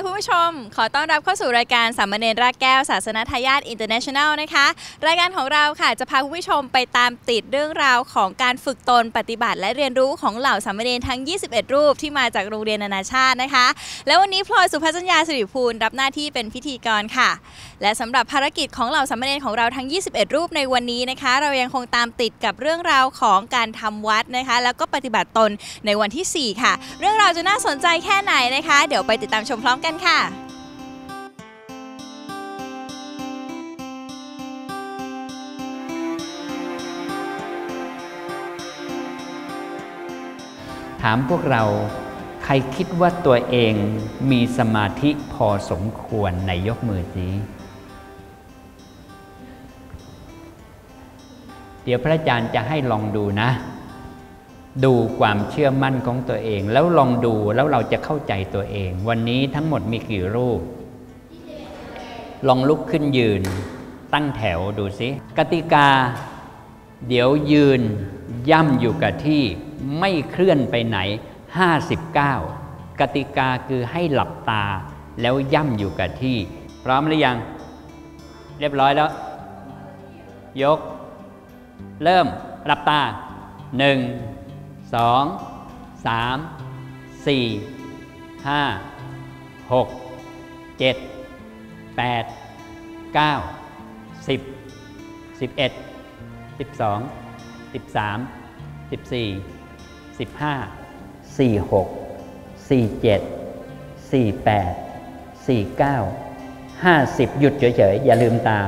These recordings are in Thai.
ค่ะคุณผู้ชม ขอต้อนรับเข้าสู่รายการสามเณรรากแก้ว ศาสนาทายาทอินเตอร์เนชั่นแนลนะคะ รายการของเราค่ะจะพาคุณผู้ชมไปตามติดเรื่องราวของการฝึกตนปฏิบัติ และเรียนรู้ของเหล่าสามเณรทั้ง 21 รูปที่มาจากโรงเรียนนานาชาตินะคะ แล้ววันนี้พลอยสุภัสัญญาสิริภูลรับหน้าที่เป็นพิธีกรค่ะ และสำหรับภารกิจของเหล่าสามเณรของเราทั้ง 21 รูปในวันนี้นะคะ เรายังคงตามติดกับเรื่องราวของการทำวัดนะคะ แล้วก็ปฏิบัติตนในวันที่ 4 ค่ะ เรื่องราวจะน่าสนใจแค่ไหนนะคะ เดี๋ยวไปติดตามชมพร้อมกันค่ะถามพวกเราใครคิดว่าตัวเองมีสมาธิพอสมควรในยกมือสิ เดี๋ยวพระอาจารย์จะให้ลองดูนะ ดูความเชื่อมั่นของตัวเอง แล้วลองดูแล้วเราจะเข้าใจตัวเอง วันนี้ทั้งหมดมีกี่รูป ลองลุกขึ้นยืน ตั้งแถวดูสิกติกา เดี๋ยวยืนย่ำอยู่กับที่ไม่เคลื่อนไปไหน 59 กติกาคือให้หลับตาแล้วย่ำอยู่กับที่ พร้อมหรือยัง เรียบร้อยแล้ว ยก เริ่มหลับตา 1 2 3 4 5 6 7 8 9 10 11 12 13 14 15 46 47 48 49 50 หยุดเฉยๆ อย่าลืมตา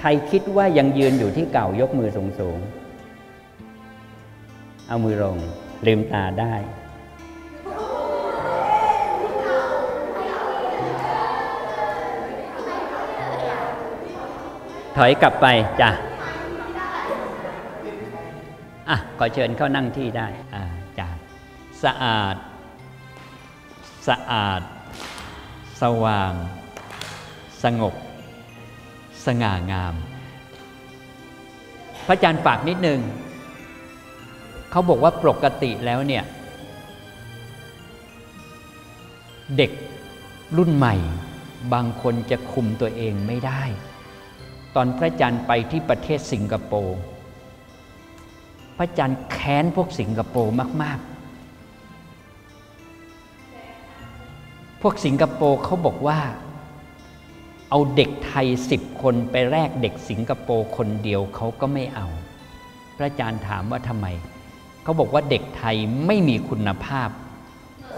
ใครคิดว่ายังยืนอยู่ที่เก่ายกมือสูงๆเอามือลงลืมตาได้ ถอยกลับไปจ้ะอะขอเชิญเข้านั่งที่ได้อ่าจ้ะสะอาด สะอาด สว่าง สงบ สง่างาม พระอาจารย์ฝากนิดนึงเขาบอกว่าปกติแล้วเนี่ย เด็กรุ่นใหม่ บางคนจะคุมตัวเองไม่ได้ ตอนพระอาจารย์ไปที่ประเทศสิงคโปร์พระอาจารย์แค้นพวกสิงคโปร์มาก ๆพวกสิงคโปร์เขาบอกว่า เอาเด็กไทยสิบคนไปแลกเด็กสิงคโปร์คนเดียวเขาก็ไม่เอา พระอาจารย์ถามว่าทำไม เขาบอกว่าเด็กไทยไม่มีคุณภาพ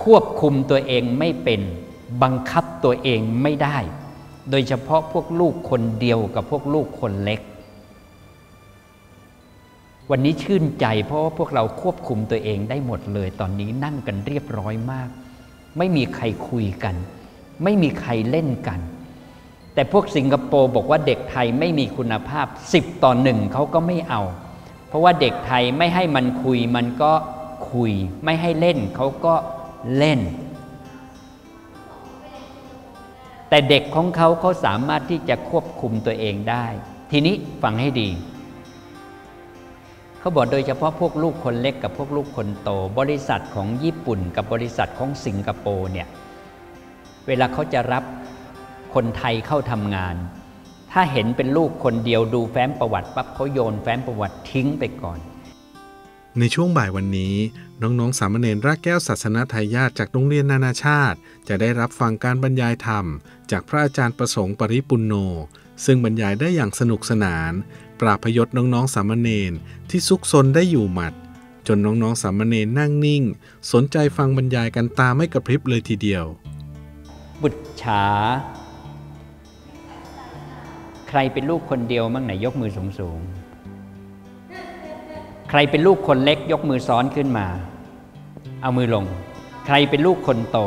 ควบคุมตัวเองไม่เป็นบังคับตัวเองไม่ได้ โดยเฉพาะพวกลูกคนเดียวกับพวกลูกคนเล็ก วันนี้ชื่นใจเพราะว่าพวกเราควบคุมตัวเองได้หมดเลย ตอนนี้นั่งกันเรียบร้อยมาก ไม่มีใครคุยกัน ไม่มีใครเล่นกัน แต่พวกสิงคโปร์บอกว่าเด็กไทยไม่มีคุณภาพ 10 ต่อหนึ่งเขาก็ไม่เอา เพราะว่าเด็กไทยไม่ให้มันคุยมันก็คุย ไม่ให้เล่นเขาก็เล่น แต่เด็กของเขาเขาสามารถที่จะควบคุมตัวเองได้ ทีนี้ฟังให้ดี เขาบอกโดยเฉพาะพวกลูกคนเล็กกับพวกลูกคนโต บริษัทของญี่ปุ่น กับบริษัทของสิงคโปร์เนี่ยเวลาเขาจะรับ คนไทยเข้าทำงาน ถ้าเห็นเป็นลูกคนเดียวดูแฟ้มประวัติปั๊บเขาโยนแฟ้มประวัติทิ้งไปก่อน ในช่วงบ่ายวันนี้ น้องๆ สามเณรรากแก้วศาสนทายาทจากโรงเรียนนานาชาติ จะได้รับฟังการบรรยายธรรม จากพระอาจารย์ประสงค์ปริปุนโน ซึ่งบรรยายได้อย่างสนุกสนาน ปราพยศน้องๆ สามเณรที่ซุกซนได้อยู่หมัดจนน้องๆ สามเณรนั่งนิ่ง สนใจฟังบรรยายกันตาไม่กระพริบเลยทีเดียว บุตรฉา ใครเป็นลูกคนเดียวมั่งไหนยกมือสูงสูงใครเป็นลูกคนเล็กยกมือซ้อนขึ้นมา เอามือลง ใครเป็นลูกคนโต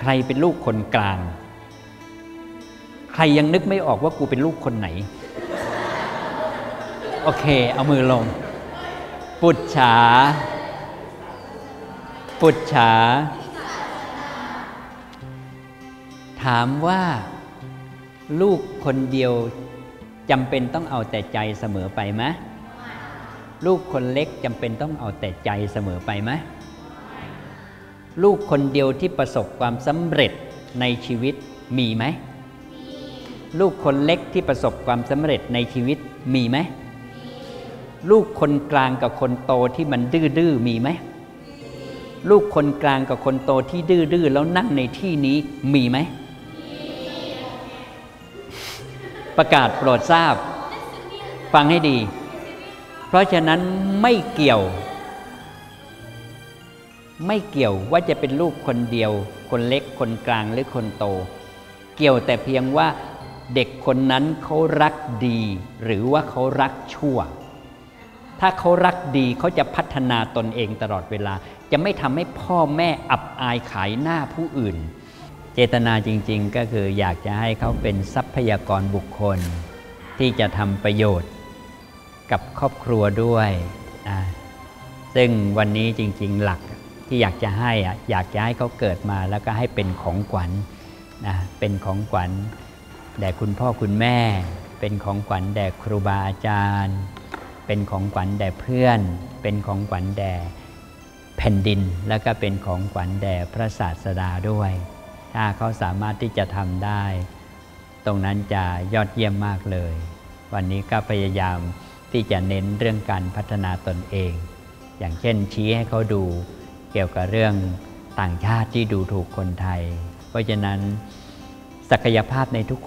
ใครเป็นลูกคนกลาง ใครยังนึกไม่ออกว่ากูเป็นลูกคนไหน โอเค เอามือลง ปุจฉา ปุจฉา ถามว่า ลูกคนเดียวจำเป็นต้องเอาแต่ใจเสมอไปไหมลูกคนเล็กจำเป็นต้องเอาแต่ใจเสมอไปไหมลูกคนเดียวที่ประสบความสำเร็จในชีวิตมีไหม ลูกคนเล็กที่ประสบความสำเร็จในชีวิตมีไหม ลูกคนกลางกับคนโตที่มันดื้อๆมีไหม ลูกคนกลางกับคนโตที่ดื้อๆแล้วนั่งในที่นี้มีไหม ประกาศโปรดทราบ ฟังให้ดี เพราะฉะนั้นไม่เกี่ยว ไม่เกี่ยวว่าจะเป็นลูกคนเดียว คนเล็กคนกลางหรือคนโต เกี่ยวแต่เพียงว่าเด็กคนนั้นเขารักดี หรือว่าเขารักชั่ว ถ้าเขารักดีเขาจะพัฒนาตนเองตลอดเวลา จะไม่ทำให้พ่อแม่อับอายขายหน้าผู้อื่น จตนาจริง ๆ ก็คืออยากจะให้เขาเป็นทรัพยากรบุคคล ที่จะทำประโยชน์กับครอบครัวด้วยนะซึ่งวันนี้จริง ๆ หลักที่อยากจะให้อะอยากจะให้เขาเกิดมาแล้วก็ให้เป็นของขวัญนะเป็นของขวัญแด่คุณพ่อคุณแม่ เป็นของขวัญแด่ครูบาอาจารย์ เป็นของขวัญแด่เพื่อน เป็นของขวัญแด่แผ่นดิน แล้วก็เป็นของขวัญแด่พระศาสดาด้วย ถ้าเขาสามารถที่จะทำได้ ตรงนั้นจะยอดเยี่ยมมากเลย วันนี้ก็พยายามที่จะเน้นเรื่องการพัฒนาตนเอง อย่างเช่นชี้ให้เขาดูเกี่ยวกับเรื่องต่างชาติที่ดูถูกคนไทย เพราะฉะนั้นศักยภาพในทุก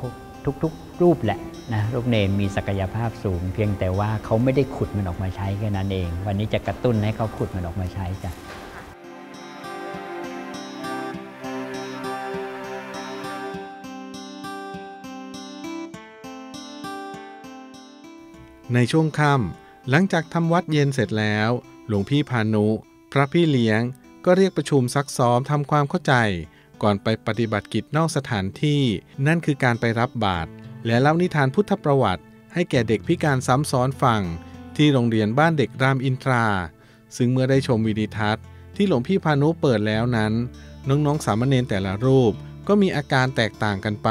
ทุกๆรูปแหละนะลูกเนมมีศักยภาพสูง เพียงแต่ว่าเขาไม่ได้ขุดมันออกมาใช้แค่นั้นเอง วันนี้จะกระตุ้นให้เขาขุดมันออกมาใช้จ้ะ ในช่วงค่ำหลังจากทำวัดเย็นเสร็จแล้ว หลวงพี่พานุ พระพี่เลี้ยง ก็เรียกประชุมซักซ้อมทำความเข้าใจ ก่อนไปปฏิบัติกิจนอกสถานที่ นั่นคือการไปรับบาตรและเล่านิทานพุทธประวัติ ให้แก่เด็กพิการซ้ำซ้อนฟัง ที่โรงเรียนบ้านเด็กรามอินทรา ซึ่งเมื่อได้ชมวิดีทัศน์ ที่หลวงพี่พานุเปิดแล้วนั้น น้องๆสามเณรแต่ละรูปก็มีอาการแตกต่างกันไป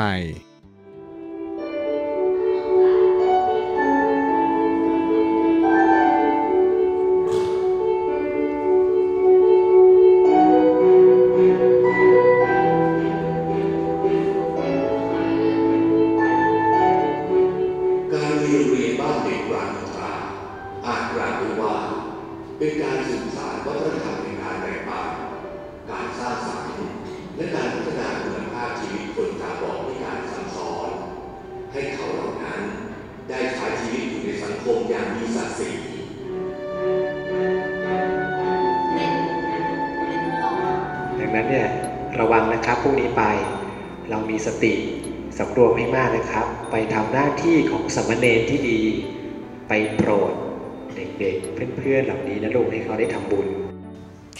เนี่ยระวังนะครับพรุ่งนี้ไป เรามีสติสำรวมให้มากนะครับ ไปทำหน้าที่ของสามเณรที่ดี ไปโปรดเด็กๆ เพื่อนๆเหล่านี้นะลูกให้เขาได้ทำบุญ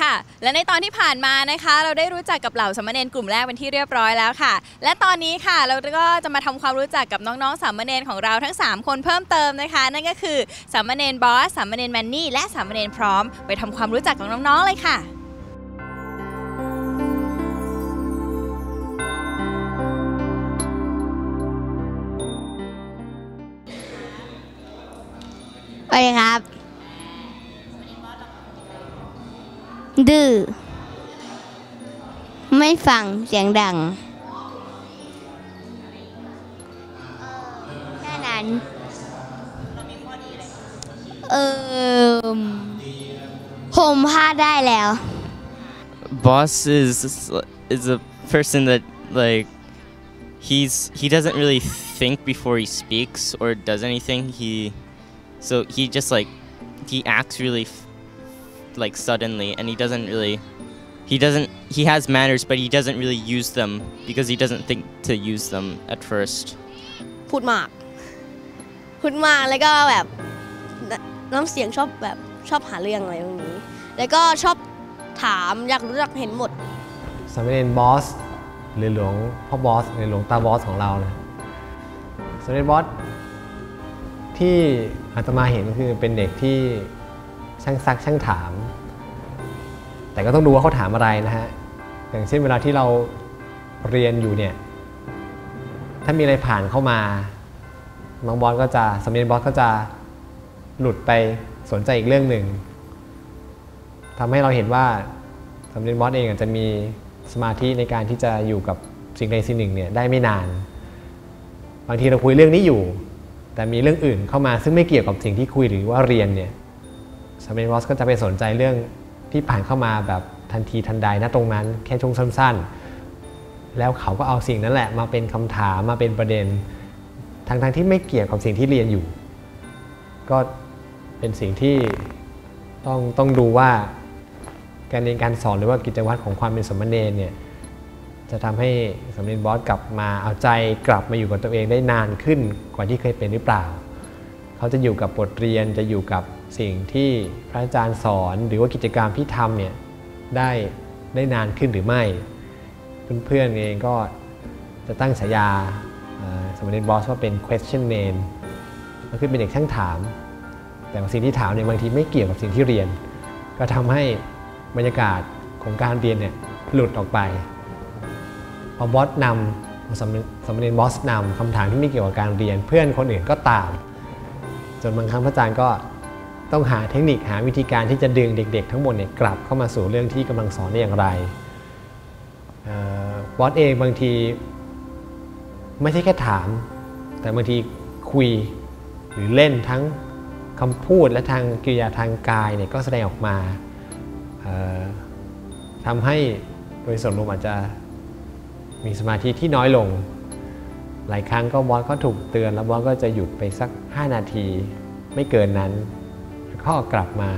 ค่ะและในตอนที่ผ่านมานะคะ เราได้รู้จักกับเหล่าสามเณรกลุ่มแรกเป็นที่เรียบร้อยแล้วค่ะ และตอนนี้ค่ะเราก็จะมาทำความรู้จักกับน้องๆสามเณรของเราทั้ง 3 คนเพิ่มเติมนะคะ นั่นก็คือสามเณรบอสสามเณรแมนนี่และสามเณรพร้อม ไปทำความรู้จักกับน้องๆเลยค่ะ ครับ ดื้อ ไม่ฟังเสียงดังแค่นั้น เออผมพลาดได้แล้ว boss is is a person that like he's he doesn't really think before he speaks or does anything he so he just like he acts really f- like suddenly and he doesn't really he doesn't he has manners but he doesn't really use them because he doesn't think to use them at first พูดมาก พูดมากแล้วก็แบบนน้ำเสียงชอบแบบชอบหาเรื่องอะไรพวกนี้ แล้วก็ชอบถามอยากรู้อยากเห็นหมด สามเณรบอสหรือหลวงพ่อบอสหรือหลวงตาบอสของเรานะสามเณรบอสที่ อาตมาเห็นคือเป็นเด็กที่ช่างซักช่างถาม แต่ก็ต้องดูว่าเขาถามอะไรนะฮะอย่างเช่นเวลาที่เราเรียนอยู่เนี่ยถ้ามีอะไรผ่านเข้ามาน้องบอสก็จะสมเณรบอสก็จะหลุดไปสนใจอีกเรื่องหนึ่งทำให้เราเห็นว่าสำเร็จบอสเองอาจจะมีสมาธิในการที่จะอยู่กับสิ่งใดสิ่งหนึ่งเนี่ยได้ไม่นาน บางทีเราคุยเรื่องนี้อยู่ แต่มีเรื่องอื่นเข้ามาซึ่งไม่เกี่ยวกับสิ่งที่คุยหรือว่าเรียนเนี่ยสำเร็จบอสก็จะไปสนใจเรื่องที่ผ่านเข้ามาแบบทันทีทันใดณตรงนั้นแค่ช่วงสั้นๆ แล้วเขาก็เอาสิ่งนั้นแหละมาเป็นคำถามมาเป็นประเด็นทั้งๆที่ไม่เกี่ยวกับสิ่งที่เรียนอยู่ ก็เป็นสิ่งที่ต้องต้องดูว่าการเรียนการสอนหรือว่ากิจวัตรของความเป็นสมณเณรเนี่ย จะทำให้สมณเณรบอสกลับมาเอาใจกลับมาอยู่กับตัวเองได้นานขึ้นกว่าที่เคยเป็นหรือเปล่า เขาจะอยู่กับบทเรียนจะอยู่กับสิ่งที่พระอาจารย์สอน หรือว่ากิจกรรมที่ทำเนี่ยได้ได้นานขึ้นหรือไม่ เพื่อนๆเองก็จะตั้งฉายาสมณเณรบอสว่าเป็น question man ก็คือเป็นเด็กช่างถาม แต่สิ่งที่ถามเนี่ยบางทีไม่เกี่ยวกับสิ่งที่เรียน ก็ทำให้บรรยากาศของการเรียนเนี่ยหลุดออกไป พอบอสนำสมสมเด็จบอสนำคำถามที่ไม่เกี่ยวกับการเรียน เพื่อนคนอื่นก็ตาม จนบางครั้งพระอาจารย์ก็ต้องหาเทคนิคหาวิธีการที่จะดึงเด็ก ๆ ทั้งหมดเนี่ยกลับเข้ามาสู่เรื่องที่กำลังสอนได้อย่างไรบอสเองบางทีไม่ใช่แค่ถาม แต่บางทีคุยหรือเล่นทั้งคำพูดและทางกิริยาทางกายเนี่ยก็แสดงออกมาทำให้โดยส่วนรวมอาจจะ มีสมาธิที่น้อยลง หลายครั้งก็บอสก็ถูกเตือน แล้วบอสก็จะหยุดไปสัก 5 นาที ไม่เกินนั้นก็กลับมา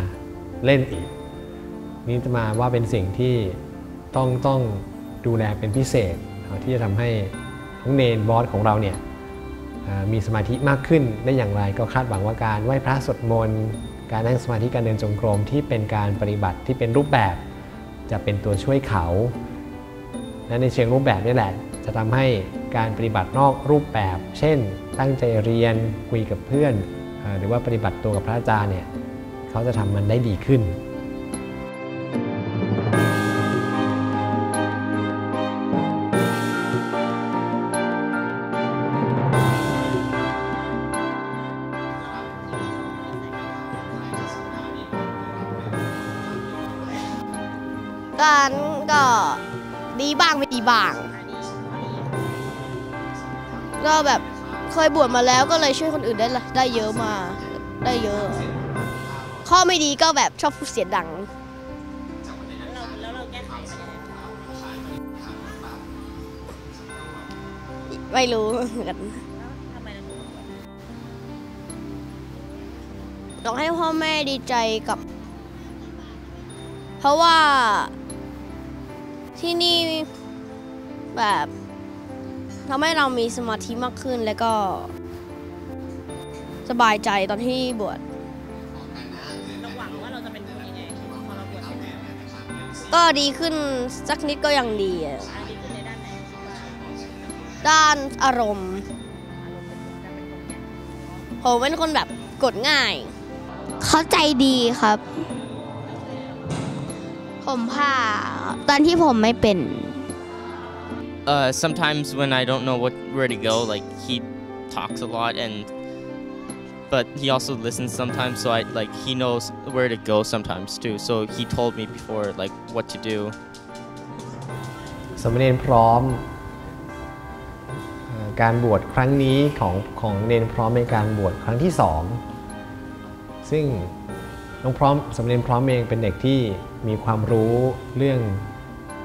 เล่นอีก นี่จะมาว่าเป็นสิ่งที่ต้องต้องดูแลเป็นพิเศษที่จะทำให้ทั้งเนนบอสของเราเนี่ยมีสมาธิมากขึ้นได้อย่างไรก็คาดหวังว่าการไหว้พระสวดมนต์การนั่งสมาธิการเดินจงกรมที่เป็นการปฏิบัติที่เป็นรูปแบบ จะเป็นตัวช่วยเขา และในเชิงรูปแบบนี่แหละ จะทำให้การปฏิบัตินอกรูปแบบ เช่น ตั้งใจเรียนคุยกับเพื่อน หรือว่าปฏิบัติตัวกับพระอาจารย์เนี่ยเขาจะทำมันได้ดีขึ้นการก็ ดีบ้างไม่ดีบ้าง ก็แบบเคยบวชมาแล้วก็เลยช่วยคนอื่นได้ได้เยอะมาได้เยอะ ข้อไม่ดีก็แบบชอบพูดเสียงดังไม่รู้เหมือนกันต้องให้พ่อแม่ดีใจกับ เพราะว่า ที่นี่แบบทำให้เรามีสมาธิมากขึ้นแล้วก็ สบายใจตอนที่บวชก็ดีขึ้นสักนิดก็ยังดีอะด้านอารมณ์ผมเป็นคนแบบกดง่าย เข้าใจดีครับ ผมผ้าตอนที่ผมไม่เป็น Uh, sometimes when I don't know what where to go, like he talks a lot and but he also listens sometimes so I like he knows where to go sometimes too. So he told me before like what to do. สามเณรพร้อมเอ่อการบวชครั้งนี้ของของเนนพร้อมเป็นการบวชครั้งที่สองซึ่ง น้องพร้อมสามเณรพร้อมเองเป็นเด็กที่มีความรู้เรื่อง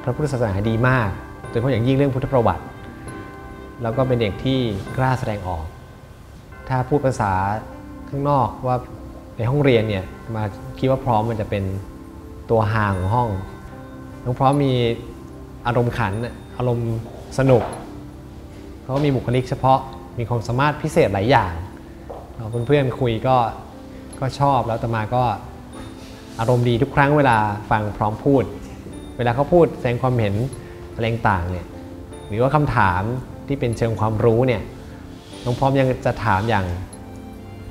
พระพุทธศาสนาดีมากโดยเฉพาะอย่างยิ่งเรื่องพุทธประวัติ แล้วก็เป็นเด็กที่กล้าแสดงออก ถ้าพูดภาษาข้างนอกว่าในห้องเรียนเนี่ยมาคิดว่าพร้อมมันจะเป็นตัวห่างของห้องน้องพร้อมมีอารมณ์ขันอารมณ์สนุกเขาก็มีบุคลิกเฉพาะมีความสามารถพิเศษหลายอย่างเราเพื่อนๆคุยก็ ก็ชอบแล้วต่อมาก็อารมณ์ดีทุกครั้งเวลาฟังพร้อมพูด เวลาเขาพูดแสดงความเห็นอะไรต่างเนี่ยหรือว่าคำถามที่เป็นเชิงความรู้เนี่ยน้องพร้อมยังจะถามอย่าง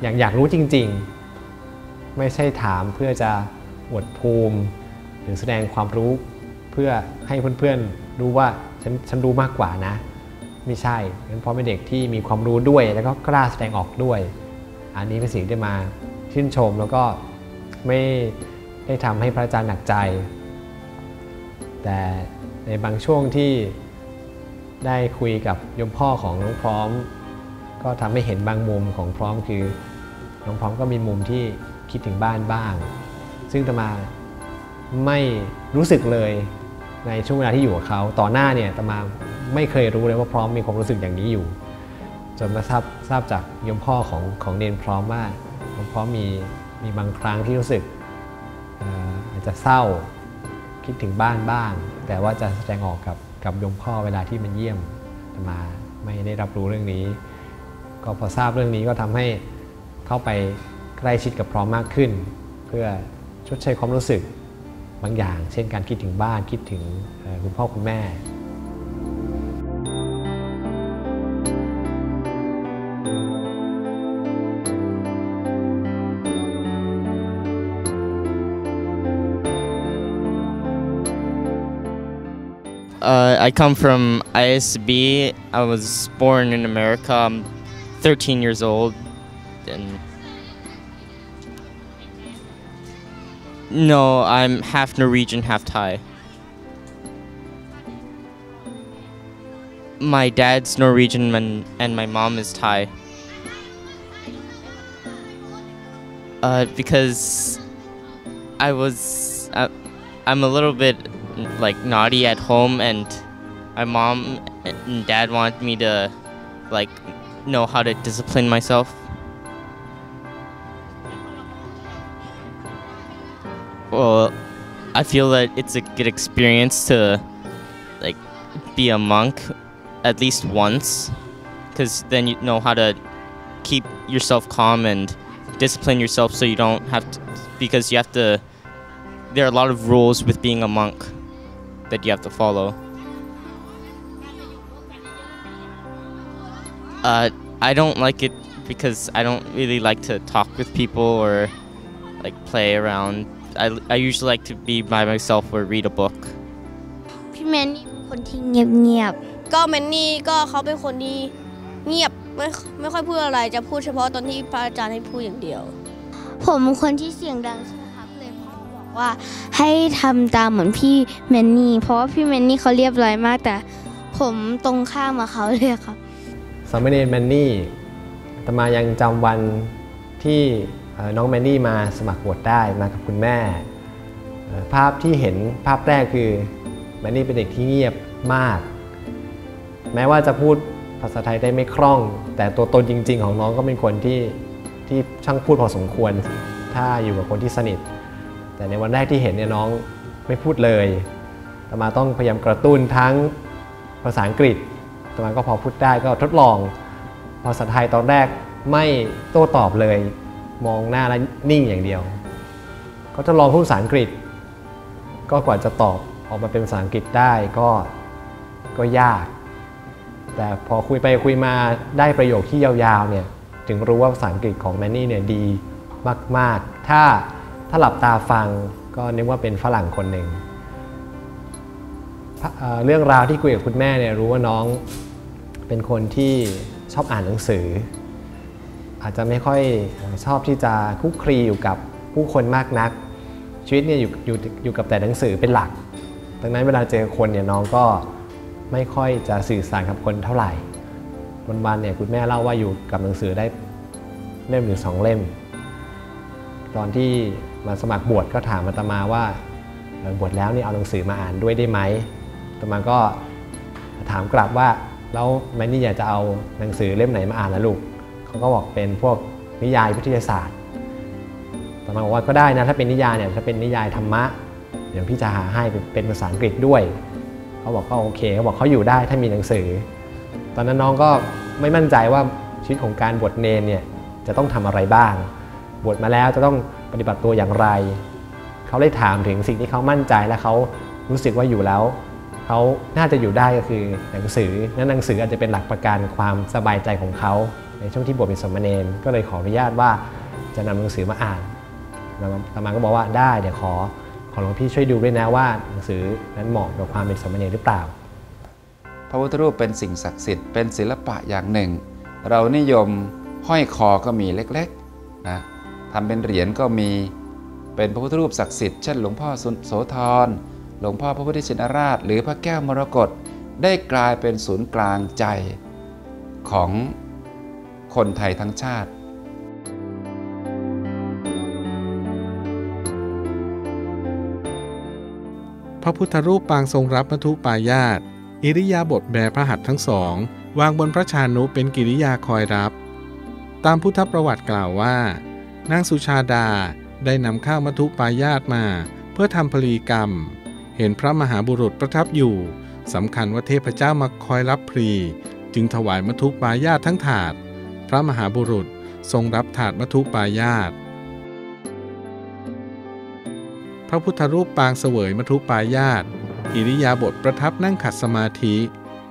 อย่างอยากรู้จริง ๆ ไม่ใช่ถามเพื่อจะอวดภูมิ หรือแสดงความรู้เพื่อให้เพื่อนๆรู้ว่าฉันฉันรู้มากกว่านะ ไม่ใช่เป็นพราะเป็นเด็กที่มีความรู้ด้วย แล้วก็กล้าแสดงออกด้วย อันนี้เป็นสิ่งที่มา ชื่นชม แล้วก็ไม่ได้ทำให้พระอาจารย์หนักใจ แต่ในบางช่วงที่ได้คุยกับยมพ่อของน้องพร้อม ก็ทำให้เห็นบางมุมของพร้อมคือ น้องพร้อมก็มีมุมที่คิดถึงบ้านบ้าง ซึ่งตมาไม่รู้สึกเลยในช่วงเวลาที่อยู่กับเขาต่อหน้าเนี่ยตมาไม่เคยรู้เลยว่าพร้อมมีความรู้สึกอย่างนี้อยู่ จนมาทราบทราบจากยมพ่อของของเนนพร้อมว่า โยมพร้อมมีมีบางครั้งที่รู้สึกอาจจะเศร้าคิดถึงบ้านบ้าง แต่ว่าจะแสดงออกกับกับยมพ่อเวลาที่มันเยี่ยมมาไม่ได้รับรู้เรื่องนี้ ก็พอทราบเรื่องนี้ก็ทำให้เข้าไปใกล้ชิดกับพร้อมมากขึ้น เพื่อชดเชยความรู้สึกบางอย่าง เช่นการคิดถึงบ้านคิดถึงคุณพ่อคุณแม่ Uh, I come from ISB. I was born in America. I'm 13 years old, and no, I'm half Norwegian, half Thai. My dad's Norwegian and, and my mom is Thai. Uh, because I was, I'm a little bit like naughty at home, and my mom and dad want me to like know how to discipline myself. Well, I feel that it's a good experience to like be a monk at least once because then you know how to keep yourself calm and discipline yourself so you don't have to because you have to there are a lot of rules with being a monk that you have to follow uh, i don't like it because i don't really like to talk with people or like play around i, I usually like to be by myself or read a book พี่แมนนี่เป็นคนที่เงียบ ก็แมนนี่ก็เขาเป็นคนที่เงียบไม่ไม่ค่อยพูดอะไรจะพูดเฉพาะตอนที่พระอาจารย์ให้พูดอย่างเดียว ๆ ผมเป็นคนที่เสียงดัง ว่าให้ทำตามเหมือนพี่แมนนี่ เพราะว่าพี่แมนนี่เขาเรียบร้อยมาก แต่ผมตรงข้ามกับเขาเลยครับสามเณรแมนนี่ตมายังจำวันที่น้องแมนนี่มาสมัครบวชได้มากับคุณแม่ ภาพที่เห็นภาพแรกคือแมนนี่เป็นเด็กที่เงียบมาก แม้ว่าจะพูดภาษาไทยได้ไม่คล่อง แต่ตัวตนจริง ๆ ของน้องก็เป็นคนที่ที่ช่างพูดพอสมควร ถ้าอยู่กับคนที่สนิท แต่ในวันแรกที่เห็นเนี่ยน้องไม่พูดเลยตมาต้องพยายามกระตุ้นทั้งภาษาอังกฤษตมาก็พอพูดได้ก็ทดลอง ภาษาไทยตอนแรกไม่โต้ตอบเลย มองหน้าแล้วนิ่งอย่างเดียว ก็จะลองพูดภาษาอังกฤษ ก็กว่าจะตอบออกมาเป็นภาษาอังกฤษได้ก็ก็ยาก แต่พอคุยไปคุยมาได้ประโยคที่ยาวๆเนี่ยถึงรู้ว่าภาษาอังกฤษของแมนนี่เนี่ยดีมาก ๆ ถ้า ถ้าหลับตาฟังก็นึกว่าเป็นฝรั่งคนหนึ่งเเรื่องราวที่คุยกับคุณแม่เนี่ยรู้ว่าน้องเป็นคนที่ชอบอ่านหนังสือ อาจจะไม่ค่อยชอบที่จะคุกคลีอยู่กับผู้คนมากนัก ชีวิตเนี่ยอยู่อยู่อยู่กับแต่หนังสือเป็นหลัก ดังนั้นเวลาเจอคนเนี่ยน้องก็ไม่ค่อยจะสื่อสารกับคนเท่าไหร่วันๆเนี่ยคุณแม่เล่าว่าอยู่กับหนังสือได้เล่มหรือสองเล่ม ตอนที่ มาสมัครบวชก็ถามอาตมาว่าบวชแล้วนี่เอาหนังสือมาอ่านด้วยได้ไหมอาตมาก็ถามกลับว่าแล้วแมนนี่อยากจะเอาหนังสือเล่มไหนมาอ่านล่ะลูกเขาก็บอกเป็นพวกนิยายวิทยาศาสตร์อาตมาบอกว่าก็ได้นะถ้าเป็นนิยายเนี่ยถ้าเป็นนิยายธรรมะ เดี๋ยวพี่จะหาให้เป็นภาษาอังกฤษด้วยเขาบอกก็โอเคเขาบอกเขาอยู่ได้ถ้ามีหนังสือ ตอนนั้นน้องก็ไม่มั่นใจว่าชีวิตของการบวชเนนเนี่ยจะต้องทำอะไรบ้าง บวชมาแล้วจะต้อง ปฏิบัติตัวอย่างไร เขาได้ถามถึงสิ่งที่เขามั่นใจและเขารู้สึกว่าอยู่แล้ว เขาน่าจะอยู่ได้ก็คือหนังสือนั้นหนังสืออาจจะเป็นหลักประกันความสบายใจของเขาในช่วงที่บวชเป็นสมณเณรก็เลยขออนุญาตว่าจะนำหนังสือมาอ่านแล้วอามาก็บอกว่าได้เดี๋ยวขอขอหลวงพี่ช่วยดูด้วยนะว่าหนังสือนั้นเหมาะกับความเป็นสมณเณรหรือเปล่า พระพุทธรูปเป็นสิ่งศักดิ์สิทธิ์เป็นศิลปะอย่างหนึ่ง เรานิยมห้อยคอก็มีเล็กๆนะ ทำเป็นเหรียญก็มีเป็นพระพุทธรูปศักดิ์สิทธิ์เช่นหลวงพ่อโสธร หลวงพ่อพระพุทธชินราช หรือพระแก้วมรกตได้กลายเป็นศูนย์กลางใจของคนไทยทั้งชาติ พระพุทธรูปปางทรงรับมัทุปายาตอิริยาบถแบพระหัตถ์ทั้งสอง วางบนพระชานุเป็นกิริยาคอยรับ ตามพุทธประวัติกล่าวว่า นางสุชาดาได้นำข้าวมัทุปายาตมา เพื่อทำพลีกรรม เห็นพระมหาบุรุษประทับอยู่สำคัญว่าเทพเจ้ามาคอยรับพลี จึงถวายมัทุปายาตทั้งถาด พระมหาบุรุษทรงรับถาดมัทุปายาตพระพุทธรูปปางเสวยมัทุปายาตอิริยาบถประทับนั่งขัดสมาธิ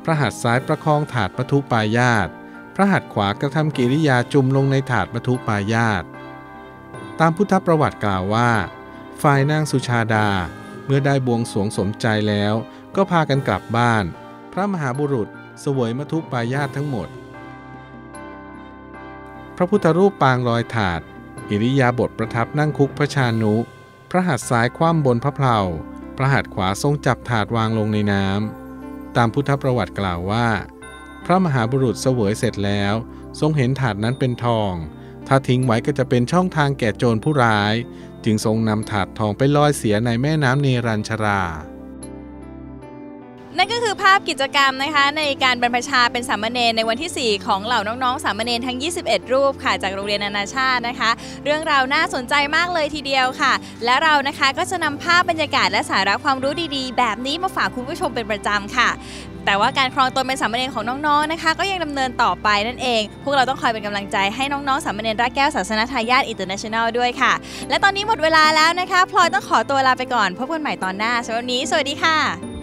พระหัตถ์ซ้ายประคองถาดมัทุปายาตพระหัตถ์ขวากระทำกิริยาจุ่มลงในถาดมัทุปายาต ตามพุทธประวัติกล่าวว่า ฝ่ายนางสุชาดา เมื่อได้บวงสรวงสมใจแล้ว ก็พากันกลับบ้าน พระมหาบุรุษเสวยมัทุปายาตทั้งหมด พระพุทธรูปปางลอยถาด อิริยาบถประทับนั่งคุกพระชานุ พระหัตถ์ซ้ายคว่ำบนพระเพลาพระหัตถ์ขวาทรงจับถาดวางลงในน้ำ ตามพุทธประวัติกล่าวว่า พระมหาบุรุษเสวยเสร็จแล้ว ทรงเห็นถาดนั้นเป็นทอง ถ้าทิ้งไว้ก็จะเป็นช่องทางแก่โจรผู้ร้าย จึงทรงนำถาดทองไปลอยเสียในแม่น้ำเนรัญชรานั่นก็คือภาพกิจกรรมนะคะในการบรรพชาเป็นสามเณรในวันที่ 4 ของเหล่าน้องๆ สามเณรทั้ง 21 รูปค่ะจากโรงเรียนนานาชาตินะคะ เรื่องราวน่าสนใจมากเลยทีเดียวค่ะ และเรานะคะก็จะนำภาพบรรยากาศและสาระความรู้ดีๆ แบบนี้มาฝากคุณผู้ชมเป็นประจำค่ะ แต่ว่าการครองตนเป็นสามเณรของน้องๆนะคะ ก็ยังดำเนินต่อไปนั่นเอง พวกเราต้องคอยเป็นกำลังใจให้น้องๆสามเณรรากแก้วศาสนาทายาทอินเตอร์เนชั่นแนลด้วยค่ะ และตอนนี้หมดเวลาแล้วนะคะพลอยต้องขอตัวลาไปก่อนพบกันใหม่ตอนหน้าสำหรับวันนี้ สวัสดีค่ะ